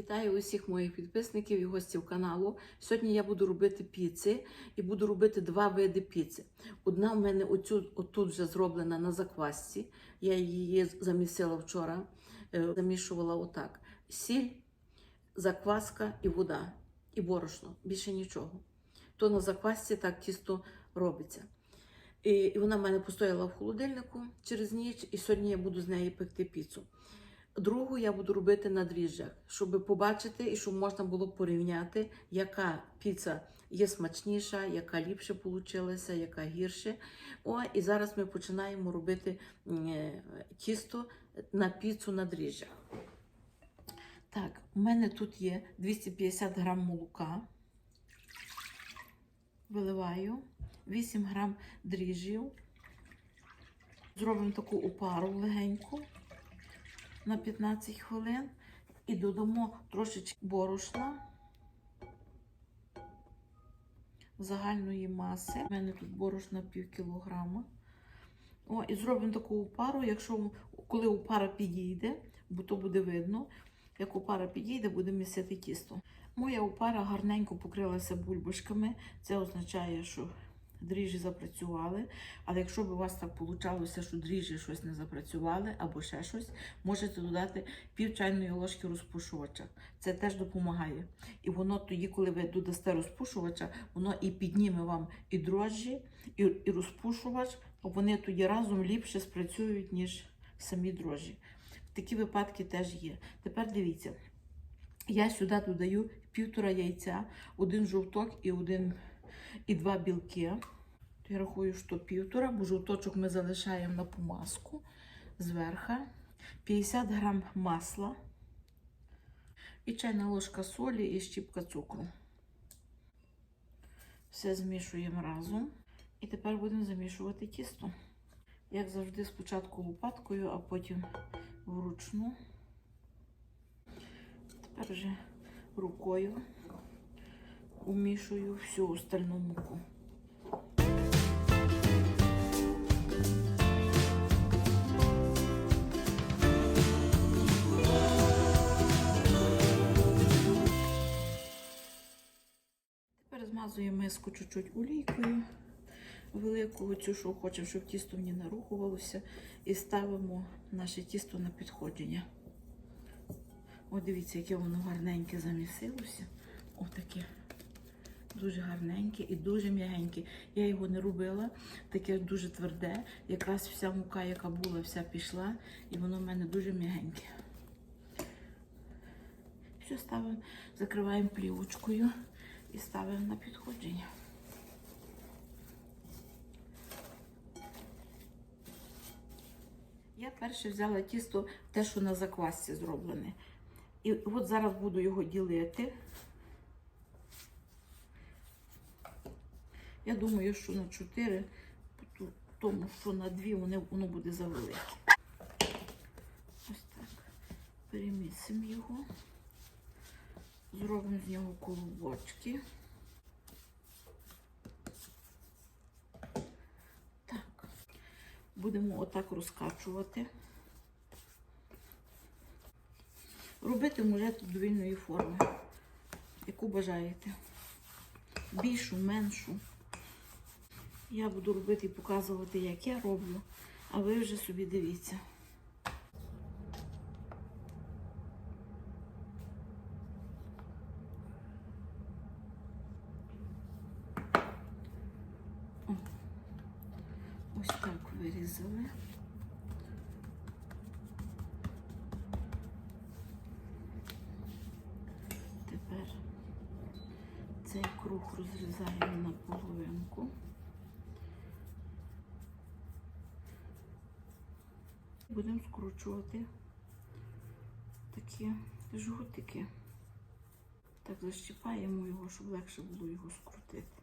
Вітаю усіх моїх підписників і гостів каналу. Сьогодні я буду робити піци і буду робити два види піци. Одна в мене оцю, отут вже зроблена на заквасці. Я її замісила вчора, е, замішувала отак: сіль, закваска і вода, і борошно. Більше нічого. То на заквасці так тісто робиться. І, вона в мене постояла в холодильнику через ніч, і сьогодні я буду з неї пекти піцу. Другу я буду робити на дріжджах, щоб побачити і щоб можна було порівняти, яка піца є смачніша, яка ліпше вийшла, яка гірше. О, і зараз ми починаємо робити е, тісто на піцу на дріжджах. Так, у мене тут є 250 грам молока. Виливаю 8 грам дріжджів. Зробимо таку опару легеньку на 15 хвилин і додамо трошечки борошна загальної маси. У мене тут борошна пів кілограма. О, і зробимо таку опару, якщо коли опара підійде, бо то буде видно, як опара підійде, буде місити тісто. Моя опара гарненько покрилася бульбашками. Це означає, що дріжджі запрацювали. Але якщо б у вас так вийшло, що дріжджі щось не запрацювали або ще щось, можете додати пів чайної ложки розпушувача. Це теж допомагає. І воно тоді, коли ви додасте розпушувача, воно і підніме вам і дрожжі, і, і розпушувач, вони тоді разом ліпше спрацюють, ніж самі дрожжі. Такі випадки теж є. Тепер дивіться, я сюди додаю півтора яйця, один жовток і один і два білки. Я рахую, що півтора, бо жовточок ми залишаємо на помазку зверху. 50 грам масла і чайна ложка солі і щіпка цукру. Все змішуємо разом. І тепер будемо замішувати тісто. Як завжди, спочатку лопаткою, а потім вручну. Тепер вже рукою умішую всю остальну муку. Тепер змазуємо миску чуть-чуть олійкою великою, цю, що хочемо, щоб тісто в ній не рухувалося, і ставимо наше тісто на підходження. О, дивіться, яке воно гарненьке замісилося. Отаке. Дуже гарненьке і дуже м'ягеньке. Я його не робила, таке дуже тверде. Якраз вся мука, яка була, вся пішла, і воно в мене дуже м'ягеньке. Все ставимо, закриваємо плівочкою і ставимо на підходження. Я перше взяла тісто, те, що на заквасці зроблене. І от зараз буду його ділити. Я думаю, що на 4, тому що на 2 воно, буде завелике. Ось так. Перемісимо його. Зробимо з нього колобочки. Так. Будемо отак розкачувати. Робити можете довільної форми, яку бажаєте. Більшу, меншу. Я буду робити і показувати, як я роблю, а ви вже собі дивіться. Ось так вирізали. Тепер цей круг розрізаємо на половинку. Будемо скручувати такі жгутики. Так защіпаємо його, щоб легше було його скрутити.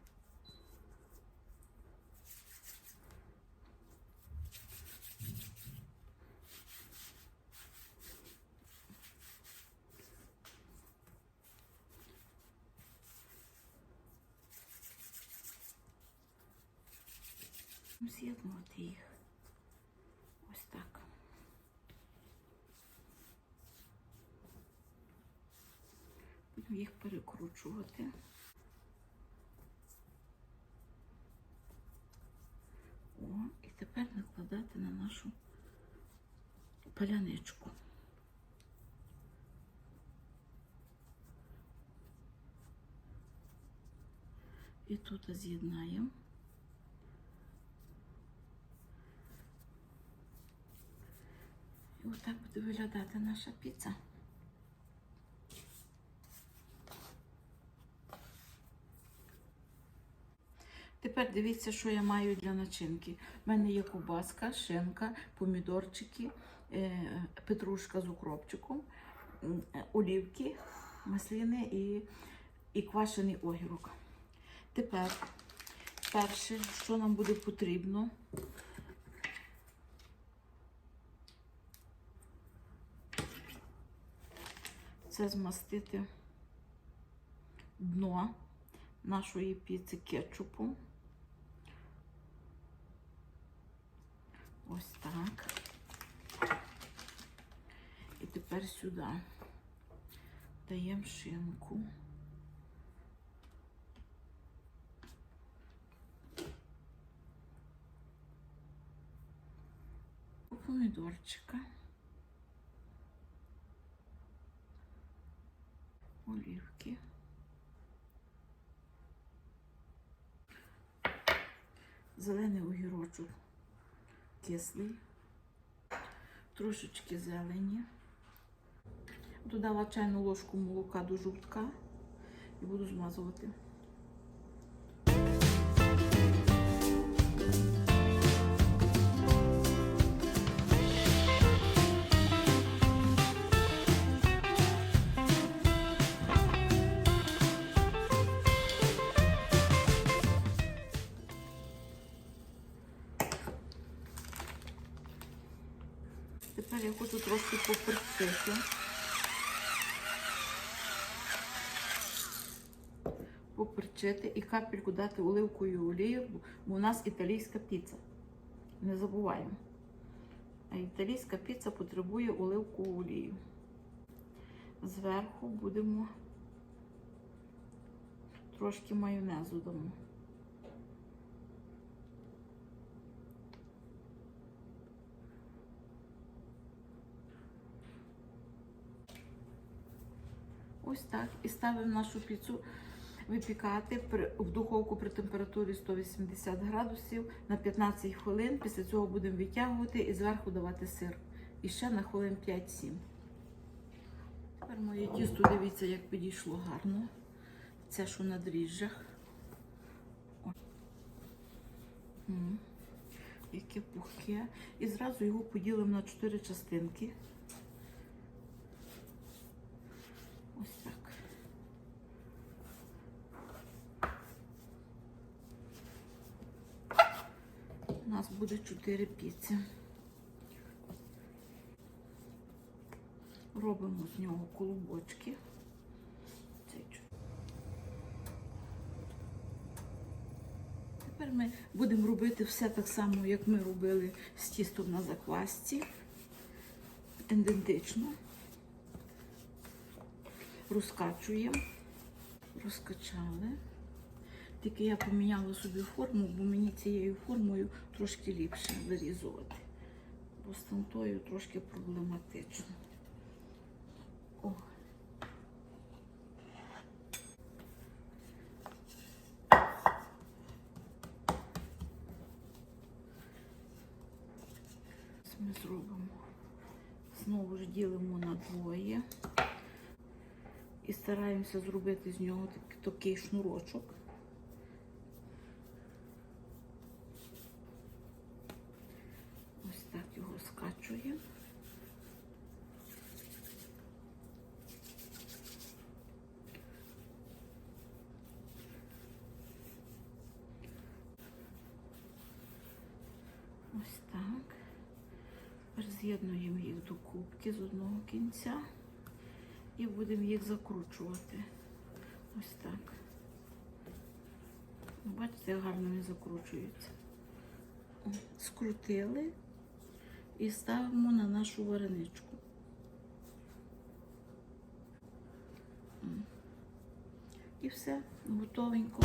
З'єднувати їх. Ось так. Їх перекручувати. О, і тепер накладати на нашу паляничку. І тут з'єднаємо. І отак буде виглядати наша піца. Тепер дивіться, що я маю для начинки. У мене є кубаска, шинка, помідорчики, е, петрушка з укропчиком, олівки, маслини і, і квашений огірок. Тепер перше, що нам буде потрібно, це змастити дно нашої піци кетчупом. Ось так. І тепер сюди даємо шинку. Помідорчика. Олівки. Зелений огірочок кислий, трошечки зелені. Додала чайну ложку молока до жовтка і буду змазувати. Хочу трошки поперчити. Поперчити і капельку дати оливкової олії, бо у нас італійська піца. Не забуваємо. А італійська піца потребує оливкову олію. Зверху будемо трошки майонезу дамо. Ось так. І ставимо нашу піцу випікати в духовку при температурі 180 градусів на 15 хвилин. Після цього будемо витягувати і зверху давати сир. І ще на хвилин 5-7. Тепер моє тісто, дивіться, як підійшло гарно. Це що на дріжджах. Яке пухке. І зразу його поділимо на 4 частинки. Ось так. У нас буде 4 піци. Робимо з нього чу- Тепер ми будемо робити все так само, як ми робили з тістом на заквасці. Ідентично розкачуємо, розкачали. Тільки я поміняла собі форму, бо мені цією формою трошки ліпше вирізувати. Бо з тантою трошки проблематично. О. Ми зробимо. Знову ж ділимо на двоє і стараємося зробити з нього такий шнурочок. Ось так його скачуємо. Ось так. Тепер з'єднуємо їх до кубки з одного кінця і будемо їх закручувати. Ось так. Бачите, як гарно вони закручуються. Скрутили і ставимо на нашу вареничку. І все, готовенько.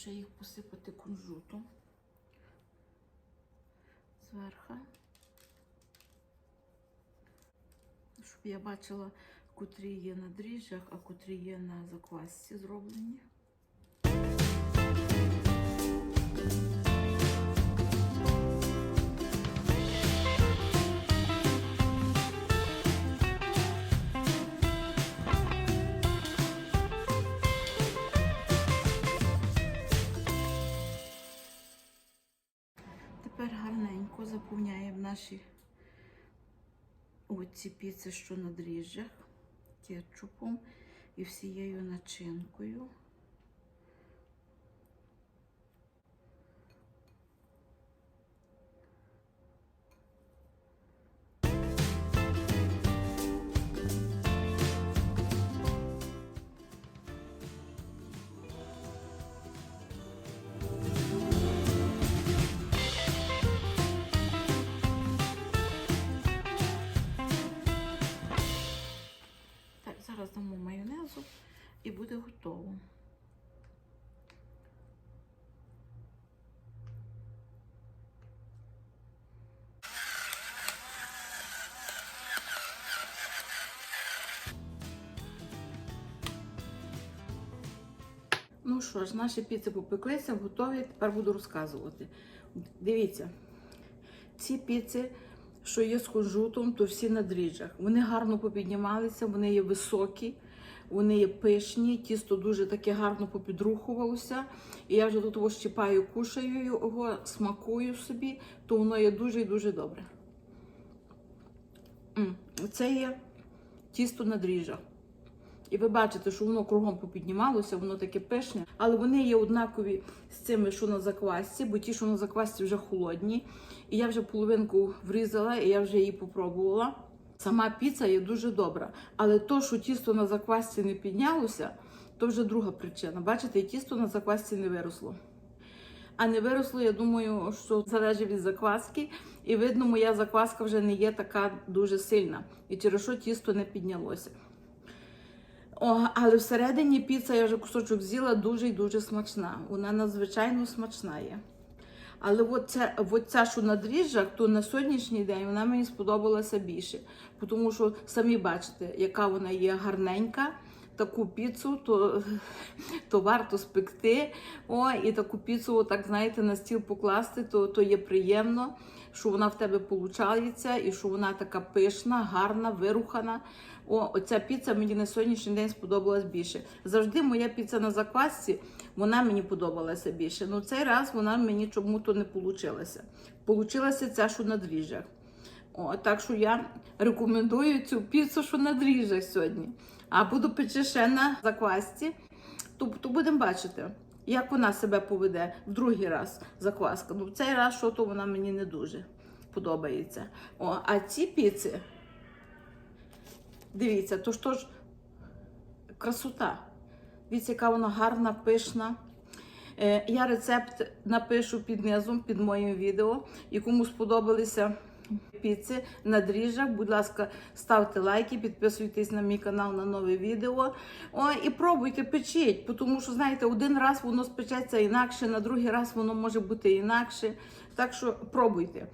Ще їх посипати кунжутом зверху. Щоб я бачила, котрі є на дріжджах, а котрі є на заквасці зроблені. Наші оці піци, що на дріжджах, кетчупом і всією начинкою. І буде готово. Ну що ж, наші піци попеклися, готові. Тепер буду розказувати. Дивіться, ці піци, що є з кунжутом, то всі на дріжджах. Вони гарно попіднімалися, вони є високі, вони пишні, тісто дуже таке гарно попідрухувалося. І я вже тут ось щипаю, кушаю його, смакую собі, то воно є дуже і дуже добре. Це є тісто на дріжджах. І ви бачите, що воно кругом попіднімалося, воно таке пишне, але вони є однакові з цими, що на заквасці, бо ті, що на заквасці вже холодні. І я вже половинку врізала, і я вже її попробувала. Сама піца є дуже добра. Але то, що тісто на заквасці не піднялося, то вже друга причина. Бачите, тісто на заквасці не виросло. А не виросло, я думаю, що залежить від закваски. І видно, моя закваска вже не є така дуже сильна. І через що тісто не піднялося. О, але всередині піца, я вже кусочок з'їла, дуже і дуже смачна. Вона надзвичайно смачна є. Але от ця, що на дріжджах, то на сьогоднішній день вона мені сподобалася більше. Тому що самі бачите, яка вона є гарненька. Таку піцу, то, то варто спекти. О, і таку піцу, так знаєте, на стіл покласти, то, то є приємно, що вона в тебе получається, і що вона така пишна, гарна, вирухана. О, оця піца мені на сьогоднішній день сподобалась більше. Завжди моя піца на заквасці, вона мені подобалася більше. Ну цей раз вона мені чому-то не получилася. Получилася ця, що на дріжджах. О, так що я рекомендую цю піцу, що на дріжджах сьогодні. А буду печи ще на заквасці, то, то будемо бачити, як вона себе поведе в другий раз закваска. Ну, в цей раз що то вона мені не дуже подобається. О, а ці піци, дивіться, то ж то ж красота. Дивіться, яка вона гарна, пишна. Е, Я рецепт напишу під низом, під моїм відео. І кому сподобалися піци на дріжджах, будь ласка, ставте лайки, підписуйтесь на мій канал на нове відео. О, і пробуйте, печіть, тому що, знаєте, один раз воно спечеться інакше, на другий раз воно може бути інакше. Так що пробуйте.